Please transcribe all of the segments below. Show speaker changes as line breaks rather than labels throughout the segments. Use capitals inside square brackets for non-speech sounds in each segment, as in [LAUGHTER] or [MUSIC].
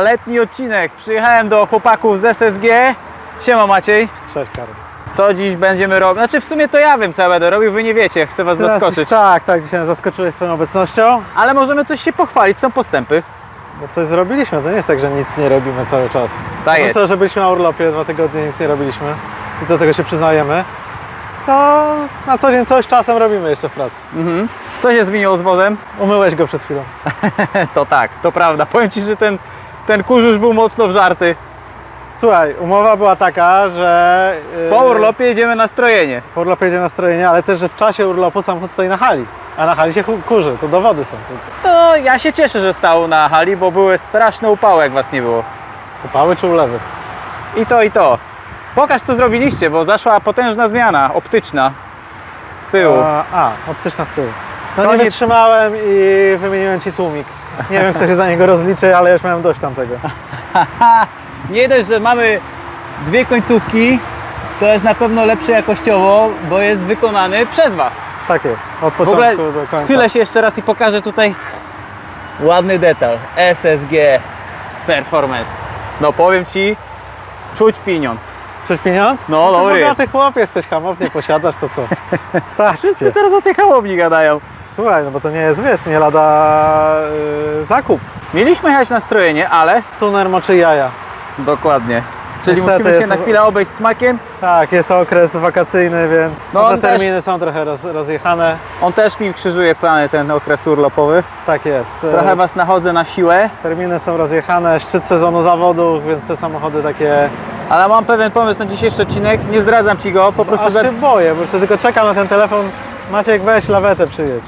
letni odcinek. Przyjechałem do chłopaków z SSG. Siema Maciej.
Cześć Karol.
Co dziś będziemy robić? Znaczy w sumie to ja wiem co ja będę robił, wy nie wiecie, chcę was
Teraz
zaskoczyć.
Tak, tak, dzisiaj nas zaskoczyłeś swoją obecnością.
Ale możemy coś się pochwalić, są postępy.
No coś zrobiliśmy, to nie jest tak, że nic nie robimy cały czas.
Tak jest.
Myślę, że byliśmy na urlopie, dwa tygodnie nic nie robiliśmy i do tego się przyznajemy. To na co dzień coś czasem robimy jeszcze w pracy.
Mhm. Co się zmieniło z wozem?
Umyłeś go przed chwilą. [LAUGHS]
To tak, to prawda. Powiem ci, że ten, ten kurz już był mocno wżarty.
Słuchaj, umowa była taka, że... yy,
Po urlopie jedziemy na strojenie.
Po urlopie jedzie na strojenie, ale też, że w czasie urlopu samochód stoi na hali. A na hali się ku- kurzy, to dowody są. To
ja się cieszę, że stał na hali, bo były straszne upały, jak was nie było.
upały czy ulewy?
I to, i to. Pokaż, co zrobiliście, bo zaszła potężna zmiana optyczna z tyłu.
A, a optyczna z tyłu. No nie
Koniec.
wytrzymałem i wymieniłem Ci tłumik. Nie wiem, kto się za niego rozliczy, ale już miałem dość tamtego. [LAUGHS]
Nie dość, że mamy dwie końcówki, to jest na pewno lepsze jakościowo, bo jest wykonany przez Was.
Tak jest, od
W
początku
ogóle
do końca.
schylę się jeszcze raz i pokażę tutaj ładny detal. SSG Performance. No powiem Ci, czuć pieniądz.
Chcesz pieniądz?
No,
to
dobry
bogaty chłop jesteś, hamownie posiadasz, to co? [LAUGHS] Stać
Wszyscy teraz o tej chałowni gadają.
Słuchaj, no bo to nie jest, wiesz, nie lada yy, zakup.
Mieliśmy jechać na strojenie, ale...
Tuner moczy jaja.
Dokładnie. Czyli
Niestety
musimy się
jest-
na chwilę obejść smakiem.
Tak, jest okres wakacyjny, więc
No,
te
on też-
terminy są trochę roz, rozjechane.
On też mi krzyżuje plany, ten okres urlopowy.
Tak jest.
Trochę
E,
Was nachodzę na siłę,
Terminy są rozjechane, szczyt sezonu zawodów, więc te samochody takie
ale mam pewien pomysł na dzisiejszy odcinek. Nie zdradzam Ci go, po prostu
Aż
za...
się boję, po prostu tylko czekam na ten telefon. Maciek, weź lawetę przyjedź.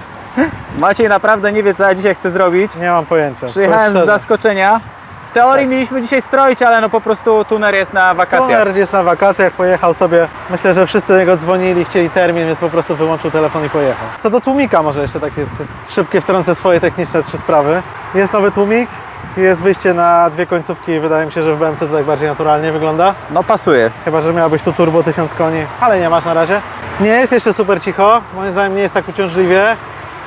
Maciej naprawdę nie wie, co ja dzisiaj chcę zrobić.
Nie mam pojęcia.
Przyjechałem z zaskoczenia. W teorii mieliśmy dzisiaj stroić, ale no po prostu tuner jest na wakacjach.
Tuner jest na wakacjach, pojechał sobie. Myślę, że wszyscy do niego dzwonili, chcieli termin, więc po prostu wyłączył telefon i pojechał. Co do tłumika, może jeszcze takie szybkie wtrącę swoje techniczne trzy sprawy. Jest nowy tłumik, jest wyjście na dwie końcówki. Wydaje mi się, że w BMC to tak bardziej naturalnie wygląda.
No pasuje.
Chyba, że miałbyś tu turbo 1000 koni, ale nie masz na razie. Nie jest jeszcze super cicho, moim zdaniem nie jest tak uciążliwie.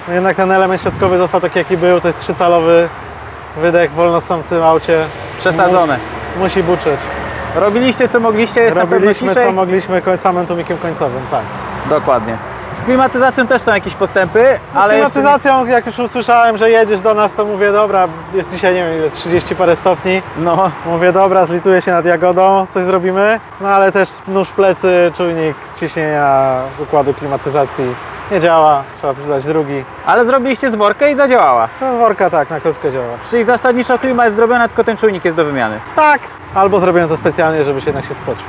No Jednak ten element środkowy został taki jaki był, to jest trzycalowy wydech w wolnostąpcym aucie.
Przesadzone.
Mu- Musi buczyć.
Robiliście co mogliście, jest na pewno
Robiliśmy
ciszej.
co mogliśmy samym tłumikiem końcowym, tak.
Dokładnie. Z klimatyzacją też są jakieś postępy,
Ale
ale
z
jeszcze...
klimatyzacją, jak już usłyszałem, że jedziesz do nas, to mówię, dobra, jest dzisiaj, nie wiem ile, 30 parę stopni.
No,
Mówię, dobra, zlituję się nad Jagodą, coś zrobimy. No ale też nóż plecy, czujnik ciśnienia układu klimatyzacji nie działa, trzeba przydać drugi.
ale zrobiliście z worka i zadziałała.
To z worka tak, na krótko działa.
Czyli zasadniczo klima jest zrobiona, tylko ten czujnik jest do wymiany.
Tak, albo zrobiłem to specjalnie, żeby się jednak się spocił.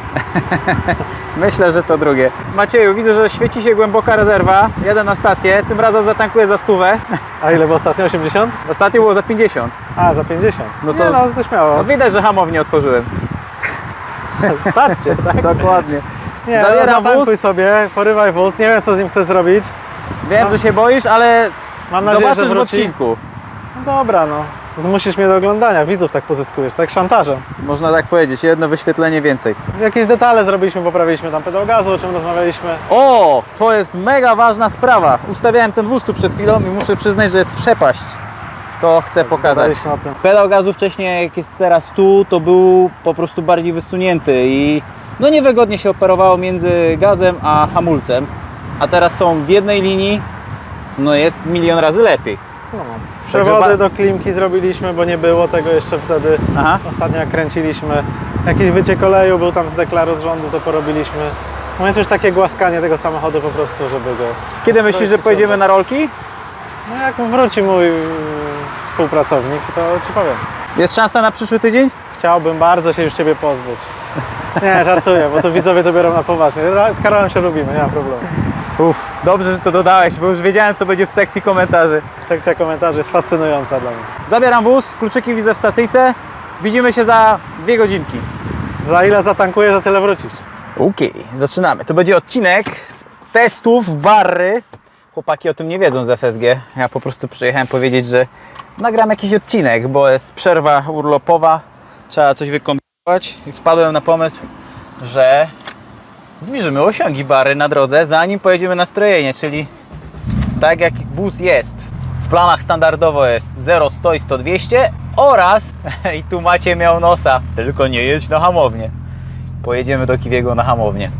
[LAUGHS]
Myślę, że to drugie. Macieju, widzę, że świeci się głęboka rezerwa. Jadę na stację, tym razem zatankuję za stówę.
A ile było ostatnio? 80?
Ostatnio było za 50.
A, za 50.
No to-.
Nie, no, to śmiało.
No widać, że hamownię otworzyłem. [LAUGHS]
Starcie, tak? [LAUGHS]
Dokładnie.
Nie, no, zatankuj
wóz.
sobie, porywaj wóz, nie wiem co z nim chcesz zrobić.
Wiem, że się boisz, ale
Mam nadzieję,
zobaczysz
że
w
wróci.
odcinku.
No dobra, no. Zmusisz mnie do oglądania, widzów tak pozyskujesz, tak szantażem.
Można tak powiedzieć, jedno wyświetlenie więcej.
Jakieś detale zrobiliśmy, poprawiliśmy tam pedał gazu, o czym rozmawialiśmy.
O, to jest mega ważna sprawa. Ustawiałem ten wóz tu przed chwilą i muszę przyznać, że jest przepaść. To chcę pokazać.
Gadaliśmy o tym.
Pedał gazu wcześniej, jak jest teraz tu, to był po prostu bardziej wysunięty i no niewygodnie się operowało między gazem a hamulcem. A teraz są w jednej linii, no jest milion razy lepiej.
No. Przewody do klimki zrobiliśmy, bo nie było tego jeszcze wtedy.
Aha.
Ostatnio jak kręciliśmy. Jakieś wyciek oleju był tam z deklaru z rządu, to porobiliśmy. No jest już takie głaskanie tego samochodu po prostu, żeby go...
Kiedy myślisz, że pojedziemy na rolki?
No jak wróci mój współpracownik, to Ci powiem.
Jest szansa na przyszły tydzień?
Chciałbym bardzo się już Ciebie pozbyć. [LAUGHS] Nie, żartuję, bo to widzowie to biorą na poważnie. Z Karolem się lubimy, nie ma problemu.
Uff, dobrze, że to dodałeś, bo już wiedziałem, co będzie w sekcji komentarzy.
Sekcja komentarzy jest fascynująca dla mnie.
Zabieram wóz, kluczyki widzę w stacyjce. Widzimy się za dwie godzinki.
Za ile zatankujesz, za tyle wrócisz.
Okej, zaczynamy. To będzie odcinek z testów Barry. Chłopaki o tym nie wiedzą z SSG. Ja po prostu przyjechałem powiedzieć, że nagram jakiś odcinek, bo jest przerwa urlopowa. Trzeba coś wykombinować. I wpadłem na pomysł, że zmierzymy osiągi Barry na drodze, zanim pojedziemy na strojenie, czyli tak jak wóz jest. W planach standardowo jest 0, 100 i 100, 200. oraz [LAUGHS] i tu macie miał nosa, tylko nie jedź na hamownię. Pojedziemy do Kiwiego na hamownię.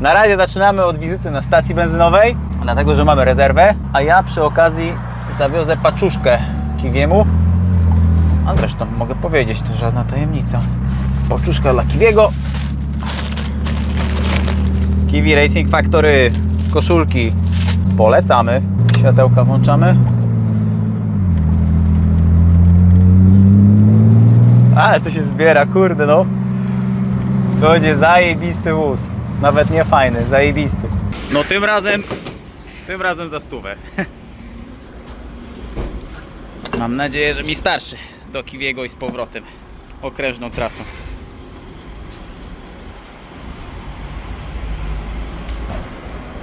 Na razie zaczynamy od wizyty na stacji benzynowej, dlatego że mamy rezerwę, a ja przy okazji zawiozę paczuszkę Kiwiemu. A zresztą mogę powiedzieć, to żadna tajemnica. Paczuszka dla Kiwiego. Kiwi Racing Factory, koszulki. Polecamy. Światełka włączamy. Ale to się zbiera, kurde no. To będzie zajebisty wóz. Nawet nie fajny, zajebisty. No tym razem, tym razem za stówę. [LAUGHS] Mam nadzieję, że mi starszy do Kiwiego i z powrotem. Okrężną trasą.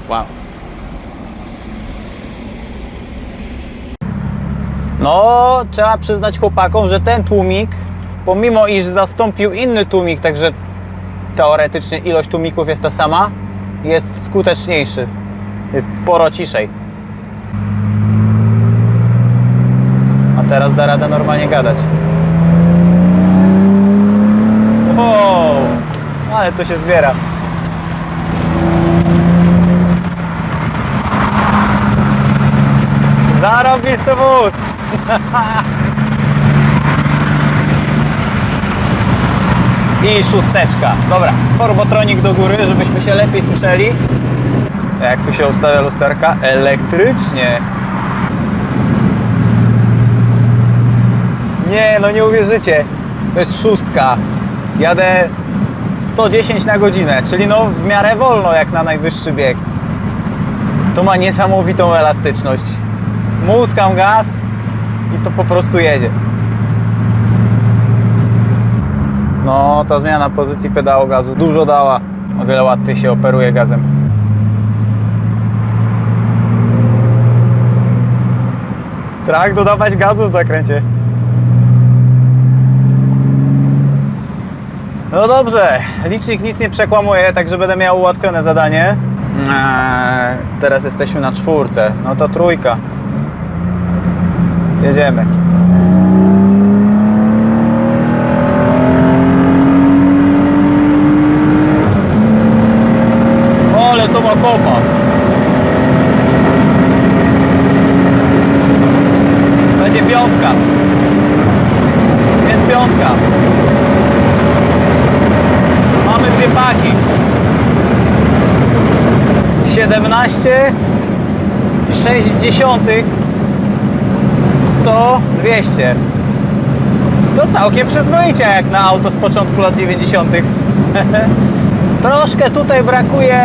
Wow. No, trzeba przyznać chłopakom, że ten tłumik, pomimo iż zastąpił inny tłumik, także teoretycznie ilość tłumików jest ta sama, jest skuteczniejszy. Jest sporo ciszej. Teraz da radę normalnie gadać. Wow, ale to się zbiera. Zarobisty wóz! [LAUGHS] I szósteczka. Dobra, forbotronik do góry, żebyśmy się lepiej słyszeli. Jak tu się ustawia lusterka? Elektrycznie. Nie, no nie uwierzycie. To jest szóstka. Jadę 110 na godzinę, czyli no w miarę wolno jak na najwyższy bieg. To ma niesamowitą elastyczność. Muskam gaz i to po prostu jedzie. No, ta zmiana pozycji pedału gazu dużo dała. O wiele łatwiej się operuje gazem. Strach dodawać gazu w zakręcie. No dobrze, licznik nic nie przekłamuje, także będę miał ułatwione zadanie. Eee, teraz jesteśmy na czwórce, no to trójka. Jedziemy. Ale to ma kopa. Będzie piątka. Jest piątka. Paki. 17 60 100 200 To całkiem przyzwoicie jak na auto z początku lat 90 [LAUGHS] Troszkę tutaj brakuje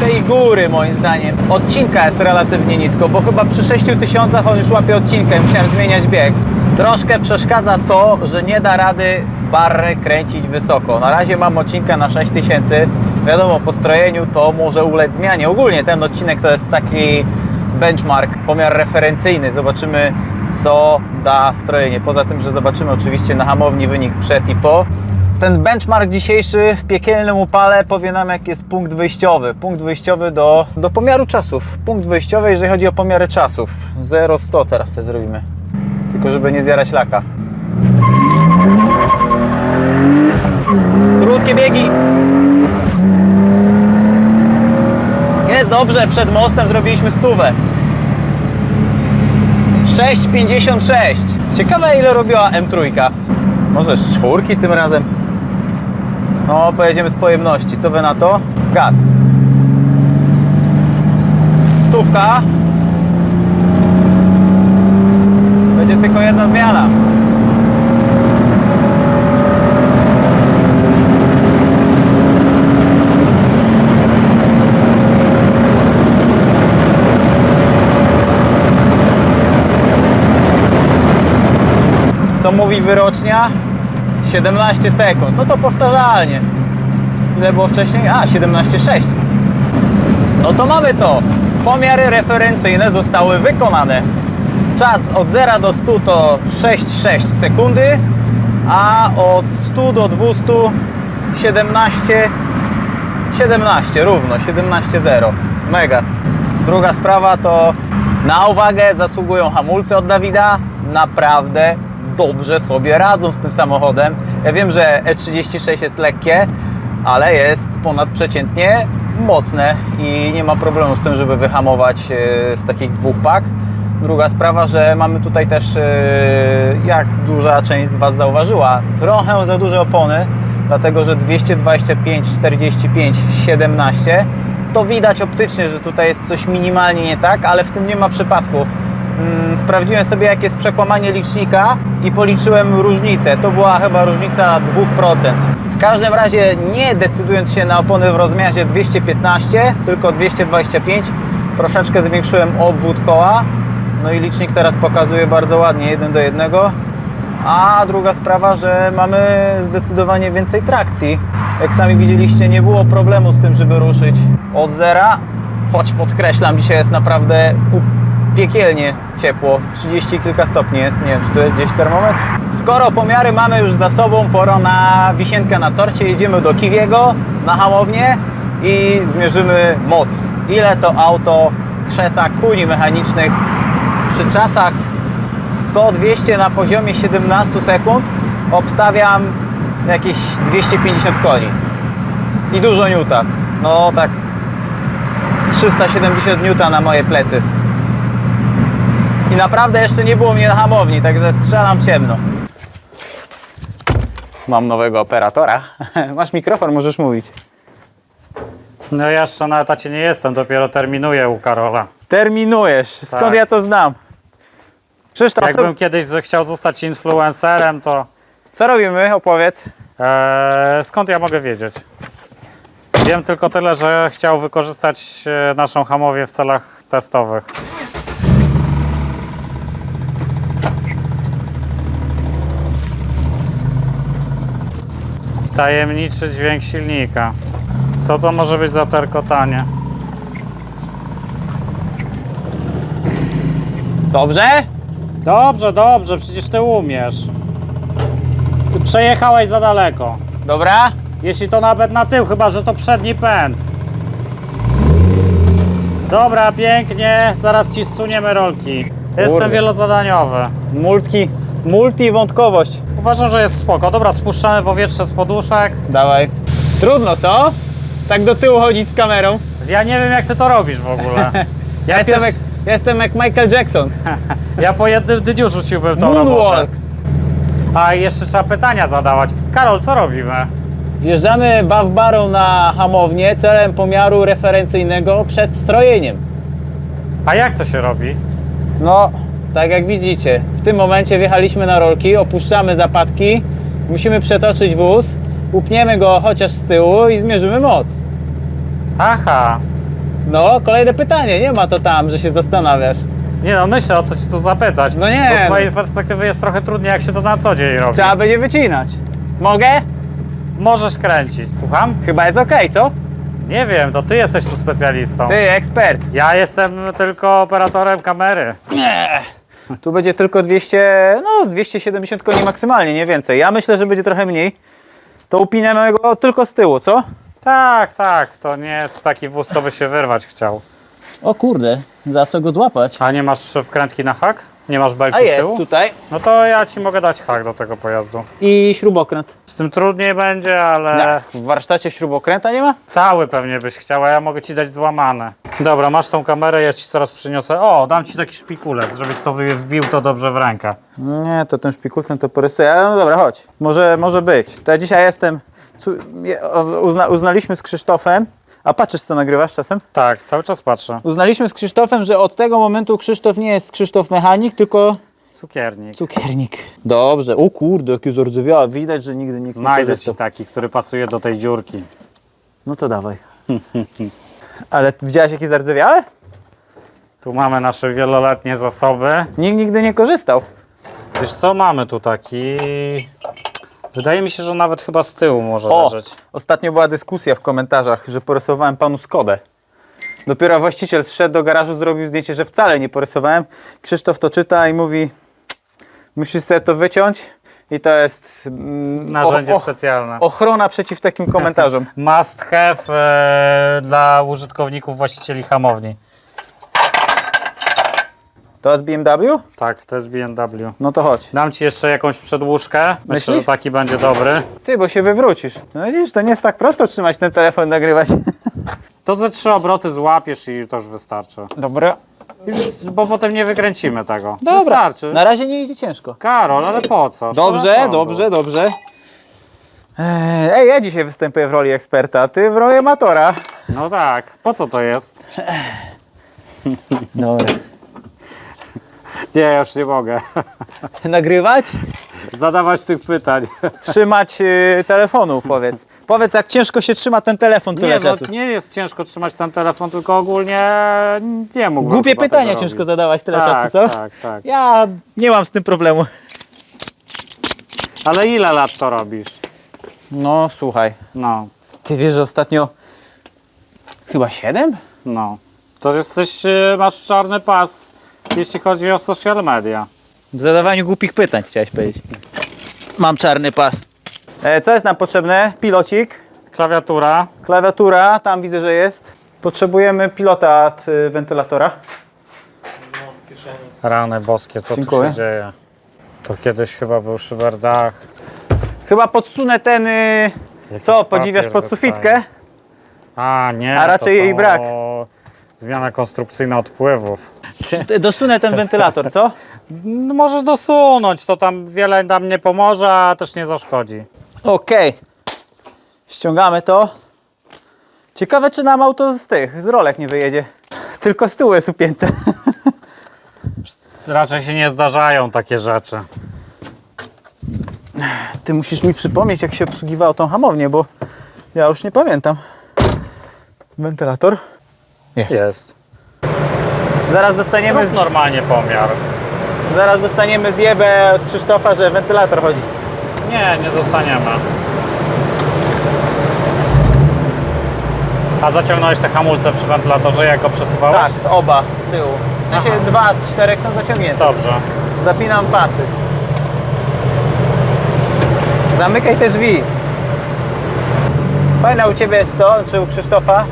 tej góry moim zdaniem. Odcinka jest relatywnie nisko, bo chyba przy 6000 on już łapie odcinkę musiałem zmieniać bieg. Troszkę przeszkadza to, że nie da rady barry kręcić wysoko. Na razie mam odcinkę na 6000. Wiadomo, po strojeniu to może ulec zmianie. Ogólnie ten odcinek to jest taki benchmark, pomiar referencyjny. Zobaczymy, co da strojenie. Poza tym, że zobaczymy oczywiście na hamowni wynik przed i po. Ten benchmark dzisiejszy w piekielnym upale powie nam, jaki jest punkt wyjściowy. Punkt wyjściowy do, do pomiaru czasów. Punkt wyjściowy, jeżeli chodzi o pomiary czasów. 0-100 teraz sobie zrobimy. Tylko, żeby nie zjarać laka. Krótkie biegi. Jest dobrze, przed mostem zrobiliśmy stówę. 6,56. Ciekawe ile robiła M3. Może z czwórki tym razem? No, pojedziemy z pojemności. Co wy na to? Gaz. Stówka. Będzie tylko jedna zmiana. Co mówi wyrocznia? 17 sekund. No to powtarzalnie. Ile było wcześniej? A, 17,6. No to mamy to. Pomiary referencyjne zostały wykonane. Czas od 0 do 100 to 6,6 sekundy, a od 100 do 200 17 17 równo 17,0. Mega. Druga sprawa to na uwagę zasługują hamulce od Dawida. Naprawdę dobrze sobie radzą z tym samochodem. Ja wiem, że E36 jest lekkie, ale jest ponadprzeciętnie mocne i nie ma problemu z tym, żeby wyhamować e, z takich dwóch pak. Druga sprawa, że mamy tutaj też, e, jak duża część z Was zauważyła, trochę za duże opony, dlatego że 225, 45, 17 to widać optycznie, że tutaj jest coś minimalnie nie tak, ale w tym nie ma przypadku. Mm, Sprawdziłem sobie, jakie jest przekłamanie licznika i policzyłem różnicę. To była chyba różnica 2%. W każdym razie, nie decydując się na opony w rozmiarze 215, tylko 225, troszeczkę zwiększyłem obwód koła. No i licznik teraz pokazuje bardzo ładnie, 1 do 1. A druga sprawa, że mamy zdecydowanie więcej trakcji. Jak sami widzieliście, nie było problemu z tym, żeby ruszyć od zera. Choć podkreślam, dzisiaj jest naprawdę piekielnie ciepło. 30 kilka stopni jest. Nie wiem, czy tu jest gdzieś termometr. Skoro pomiary mamy już za sobą, pora na wisienkę na torcie. Jedziemy do Kiwiego na hamownię i zmierzymy moc. Ile to auto krzesa kuli mechanicznych przy czasach 100-200 na poziomie 17 sekund obstawiam jakieś 250 koni i dużo niuta. No tak z 370 niuta na moje plecy. Naprawdę jeszcze nie było mnie na hamowni, także strzelam ciemno. Mam nowego operatora. [LAUGHS] Masz mikrofon, możesz mówić.
No ja jeszcze na etacie nie jestem, dopiero terminuję u Karola.
Terminujesz. Skąd
Tak.
ja to znam? Krzysztof, co,
Jakbym kiedyś z- chciał zostać influencerem, to
co robimy? Opowiedz.
e, skąd ja mogę wiedzieć? Wiem tylko tyle, że chciał wykorzystać e, naszą hamowię w celach testowych. Tajemniczy dźwięk silnika. Co to może być za terkotanie?
Dobrze?
Dobrze, dobrze, przecież ty umiesz. Ty przejechałeś za daleko.
Dobra?
Jeśli to nawet na tył, chyba że to przedni pęd. Dobra, pięknie, zaraz ci zsuniemy rolki. Jestem wielozadaniowy.
Multi, multiwątkowość.
Uważam, że jest spoko. Dobra, spuszczamy powietrze z poduszek.
Dawaj. Trudno, co? Tak do tyłu chodzić z kamerą.
Ja nie wiem, jak ty to robisz w ogóle. [LAUGHS]
Ja, jestem,
pies-
jak, ja jestem jak Michael Jackson. [LAUGHS]
Ja po jednym dniu rzuciłbym tą
Moonwalk.
robotę. A i jeszcze trzeba pytania zadawać. Karol, co robimy?
Wjeżdżamy bawbarą na hamownię celem pomiaru referencyjnego przed strojeniem.
A jak to się robi?
No, tak jak widzicie, w tym momencie wjechaliśmy na rolki, opuszczamy zapadki, musimy przetoczyć wóz, upniemy go chociaż z tyłu i zmierzymy moc.
Aha.
No, kolejne pytanie, nie ma to tam, że się zastanawiasz.
Nie no, myślę o co ci tu zapytać.
No nie,
Bo z mojej perspektywy jest trochę trudniej, jak się to na co dzień robi.
Trzeba będzie wycinać. Mogę?
Możesz kręcić. Słucham?
Chyba jest ok, co?
Nie wiem, to ty jesteś tu specjalistą.
Ty, ekspert.
Ja jestem tylko operatorem kamery.
Nie. Tu będzie tylko 200, no z 270 koni maksymalnie, nie więcej. Ja myślę, że będzie trochę mniej. To upiniemy go tylko z tyłu, co?
Tak, tak, to nie jest taki wóz, co by się wyrwać chciał.
O kurde, za co go złapać?
A nie masz wkrętki na hak? Nie masz belki
A
z
jest
tyłu?
tutaj.
No to ja ci mogę dać hak do tego pojazdu.
I śrubokręt.
Z tym trudniej będzie, ale
Jak w warsztacie śrubokręta nie ma?
cały pewnie byś chciał, a ja mogę ci dać złamane. Dobra, masz tą kamerę, ja ci zaraz przyniosę. O, dam ci taki szpikulec, żebyś sobie wbił to dobrze w rękę.
Nie, to tym szpikulcem to porysuję, ale no dobra, chodź. Może, może być. To ja dzisiaj jestem, cu- je- o, uzna, uznaliśmy z Krzysztofem, a patrzysz co nagrywasz czasem?
Tak, cały czas patrzę.
Uznaliśmy z Krzysztofem, że od tego momentu Krzysztof nie jest Krzysztof mechanik, tylko
Cukiernik.
cukiernik. Dobrze, o kurde, jaki zardzewiały. Widać, że nigdy nikt nie
Znajdę
korzystał.
ci taki, który pasuje do tej dziurki.
No to dawaj. [LAUGHS] Ale ty widziałeś jakie zardzewiałe?
Tu mamy nasze wieloletnie zasoby.
Nikt nigdy nie korzystał.
Wiesz co, mamy tu taki... Wydaje mi się, że nawet chyba z tyłu może
O,
leżeć.
ostatnio była dyskusja w komentarzach, że porysowałem panu Skodę. Dopiero właściciel zszedł do garażu, zrobił zdjęcie, że wcale nie porysowałem. Krzysztof to czyta i mówi, musisz sobie to wyciąć i to jest mm,
Narzędzie specjalne.
ochrona przeciw takim komentarzom. [LAUGHS]
Must have e, dla użytkowników, właścicieli hamowni.
To jest BMW?
Tak, to jest BMW.
No to chodź.
Dam ci jeszcze jakąś przedłużkę. Myślę,
Myślisz?
że taki będzie dobry.
Ty, bo się wywrócisz. No widzisz, to nie jest tak prosto trzymać ten telefon, nagrywać. [LAUGHS]
To ze trzy obroty złapiesz i to już wystarczy.
Dobra.
Już, bo potem nie wykręcimy tego.
Dobra.
Wystarczy.
Na razie nie idzie ciężko.
Karol, ale po co? Szkoda
Dobrze,
prądu.
dobrze, dobrze. Eee, Ej, ja dzisiaj występuję w roli eksperta, ty w roli amatora.
No tak. Po co to jest?
Dobra.
Nie, ja już nie mogę. [LAUGHS]
Nagrywać?
Zadawać tych pytań.
Trzymać y, telefonu, powiedz. Powiedz, jak ciężko się trzyma ten telefon tyle
Nie, no,
czasu.
nie jest ciężko trzymać ten telefon, tylko ogólnie nie mógłbym
Głupie
chyba
pytania
tego
ciężko
robić.
zadawać tyle
tak,
czasu, co?
Tak, tak.
Ja nie mam z tym problemu.
Ale ile lat to robisz?
No, słuchaj.
No,
Ty wiesz, że ostatnio chyba 7?
no. To jesteś, y, masz czarny pas, jeśli chodzi o social media.
W zadawaniu głupich pytań chciałeś powiedzieć. Mam czarny pas. E, co jest nam potrzebne? Pilocik,
Klawiatura.
klawiatura, tam widzę, że jest. Potrzebujemy pilota od y, wentylatora.
Rany boskie, co
Dziękuję.
tu się dzieje? To kiedyś chyba był szyberdach.
Chyba podsunę ten, y,
Jakiś
co, podziwiasz pod sufitkę?
A, nie.
A raczej
to
jej
są
brak.
Zmiana konstrukcyjna odpływów.
Dosunę ten wentylator, co?
No, możesz dosunąć, to tam wiele nam nie pomoże, a też nie zaszkodzi.
Okej. Ściągamy to. Ciekawe, czy nam auto z tych, z rolek nie wyjedzie. Tylko z tyłu jest upięte. [LAUGHS]
Raczej się nie zdarzają takie rzeczy.
Ty musisz mi przypomnieć, jak się obsługiwało tą hamownię, bo ja już nie pamiętam. Wentylator.
Jest.
Zaraz dostaniemy,
Zrób normalnie pomiar.
zaraz dostaniemy zjebę od Krzysztofa, że wentylator chodzi.
Nie, nie dostaniemy. A zaciągnąłeś te hamulce przy wentylatorze, jak go przesuwałeś?
Tak, oba z tyłu. W sensie
Aha.
dwa z czterech są zaciągnięte.
Dobrze.
Zapinam pasy. Zamykaj te drzwi. Fajne u Ciebie jest to, czy u Krzysztofa,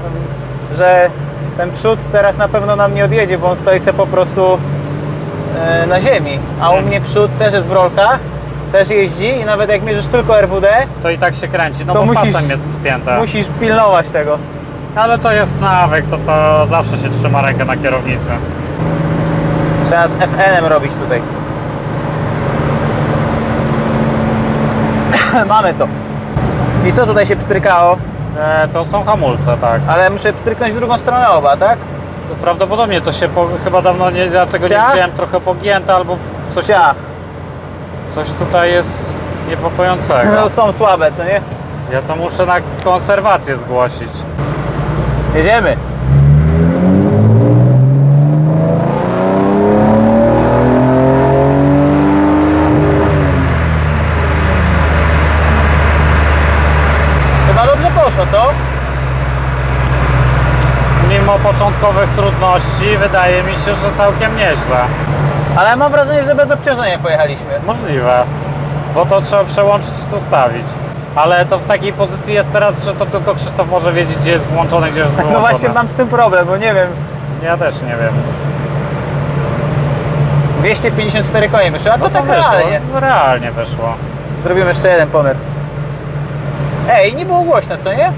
że ten przód teraz na pewno nam nie odjedzie, bo on stoi sobie po prostu e, na ziemi. A u mnie przód też jest w rolkach, też jeździ i nawet jak mierzysz tylko RWD,
To i tak się kręci, no
To
bo
musisz-
pasem jest spięte.
musisz pilnować tego.
Ale to jest nawyk, to, to zawsze się trzyma rękę na kierownicy.
Trzeba z FN-em robić tutaj. [COUGHS] Mamy to. I co tutaj się pstrykało?
E, to są hamulce, tak.
Ale muszę pstryknąć w drugą stronę oba, tak?
To prawdopodobnie to się po, chyba dawno nie, ja tego nie
Ciach?
widziałem, trochę pogięte albo coś,
Cia.
coś tutaj jest niepokojącego.
No są słabe, co nie?
Ja to muszę na konserwację zgłosić.
Jedziemy. Chyba dobrze poszło, co?
Mimo początkowych trudności wydaje mi się, że całkiem nieźle.
Ale mam wrażenie, że bez obciążenia pojechaliśmy.
Możliwe, bo to trzeba przełączyć i zostawić. Ale to w takiej pozycji jest teraz, że to tylko Krzysztof może wiedzieć, gdzie jest włączone, gdzie jest
No
wyłączone.
właśnie mam z tym problem, bo nie wiem.
Ja też nie wiem.
254 konie wyszło, a to
No to
tak
wyszło,
realnie.
realnie wyszło.
Zrobimy jeszcze jeden pomiar. Ej, nie było głośno, co nie?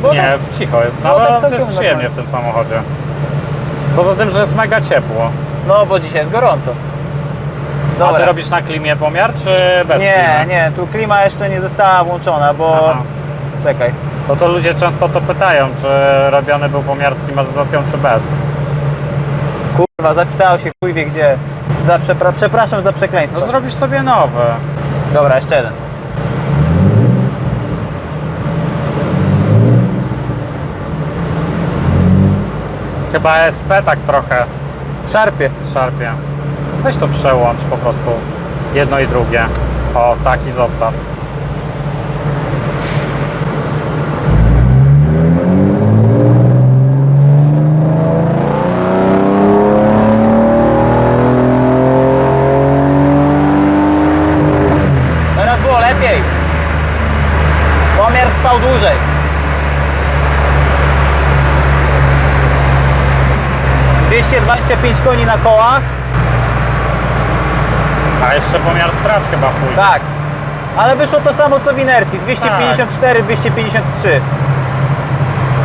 Było
Nie,
tak-
w cicho jest,
No,
no,
tak
ale jest przyjemnie w tym samochodzie. Poza tym, że jest mega ciepło.
No, bo dzisiaj jest gorąco.
A
Dobra.
ty robisz na klimie pomiar, czy bez
Nie,
klimy?
nie, tu klima jeszcze nie została włączona, bo...
Aha.
Czekaj.
Bo to ludzie często to pytają, czy robiony był pomiar z klimatyzacją, czy bez.
Kurwa, zapisało się chuj wie gdzie. Za, przepra przepraszam za przekleństwo.
No zrobisz sobie nowy.
Dobra, jeszcze jeden.
Chyba SP tak trochę
Szarpie.
szarpie. Weź to przełącz po prostu. Jedno i drugie. O, taki zostaw.
Teraz było lepiej. Pomiar trwał dłużej. Dwieście dwadzieścia pięć koni na kołach.
A jeszcze pomiar strat chyba pójdzie.
Tak. Ale wyszło to samo co w inercji. 254, 253.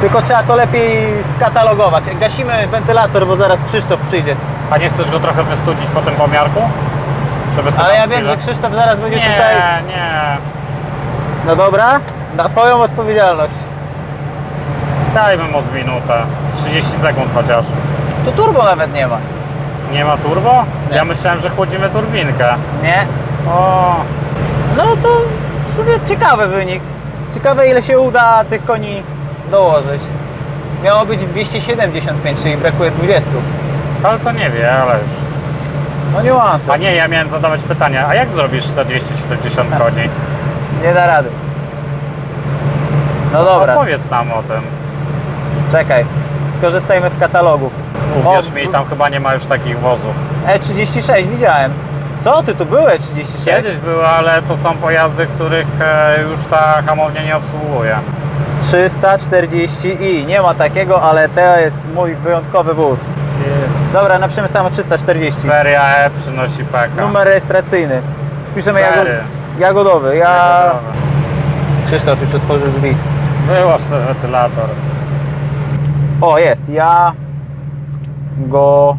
Tylko trzeba to lepiej skatalogować. Gasimy wentylator, bo zaraz Krzysztof przyjdzie.
A nie chcesz go trochę wystudzić po tym pomiarku? Żeby sobie
Ale ja wiem,
chwilę-
że Krzysztof zaraz będzie
Nie,
tutaj.
nie.
No dobra, na twoją odpowiedzialność.
Dajmy mu z minutę. Z 30 sekund chociaż.
Tu turbo nawet nie ma.
Nie ma turbo?
Nie.
Ja myślałem, że chłodzimy turbinkę.
Nie.
O,
No to w sumie ciekawy wynik. Ciekawe ile się uda tych koni dołożyć. Miało być 275, czyli brakuje 20.
ale to nie wie, ale już.
No niuanse.
A nie, ja miałem zadawać pytania, a jak zrobisz te 270 koni?
Nie da rady. No dobra,
Opowiedz nam o tym.
czekaj. Skorzystajmy z katalogów.
Uwierz mi, tam chyba nie ma już takich wozów.
E36 widziałem. Co ty tu były E36?
Kiedyś były, ale to są pojazdy, których e, już ta hamownia nie obsługuje.
340i. Nie ma takiego, ale to jest mój wyjątkowy wóz. Dobra, napiszemy samo 340.
Seria E przynosi peka.
Numer rejestracyjny. Wpiszemy jago
Cztery.
jagodowy. Ja... Krzysztof już otworzył drzwi.
Wyłącz ten wentylator.
O, jest. Ja... Go...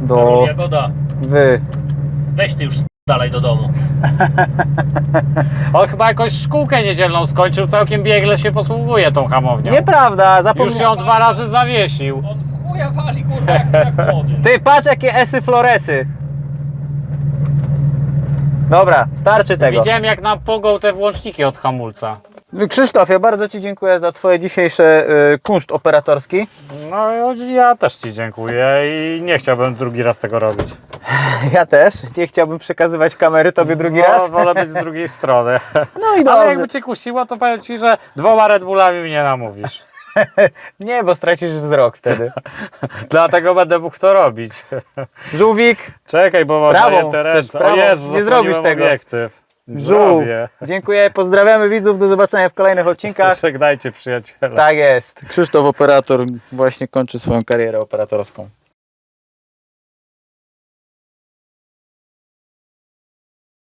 Do...
Karol Jagoda,
Wy...
weź ty już dalej do domu.
On chyba jakąś szkółkę niedzielną skończył, całkiem biegle się posługuje tą hamownią.
Nieprawda,
Już
zapomniałem.
ją dwa razy zawiesił.
On w chuja wali, kurwa, jak, jak młody.
Ty, patrz jakie esy floresy. Dobra, starczy tego.
Widziałem jak nam pogął te włączniki od hamulca.
Krzysztof, ja bardzo Ci dziękuję za Twoje dzisiejsze y, kunszt operatorski.
No ja też Ci dziękuję i nie chciałbym drugi raz tego robić. [LAUGHS]
Ja też. Nie chciałbym przekazywać kamery Tobie drugi
Wo-
raz.
Wolę być z [LAUGHS] drugiej strony.
No i
Ale
dobrze.
jakby Cię kusiło, to powiem Ci, że dwoma Red Bullami mnie namówisz. [LAUGHS]
Nie, bo stracisz wzrok wtedy.
Dlatego będę mógł to robić.
Żółwik,
Czekaj, bo mam
Prawą
zajęte
chcesz,
ręce. O
prawą.
Jezu,
Nie zrobisz tego.
obiektyw.
Żółw. Dziękuję, pozdrawiamy widzów, do zobaczenia w kolejnych odcinkach.
Żegnajcie przyjaciele.
Tak jest. Krzysztof Operator właśnie kończy swoją karierę operatorską.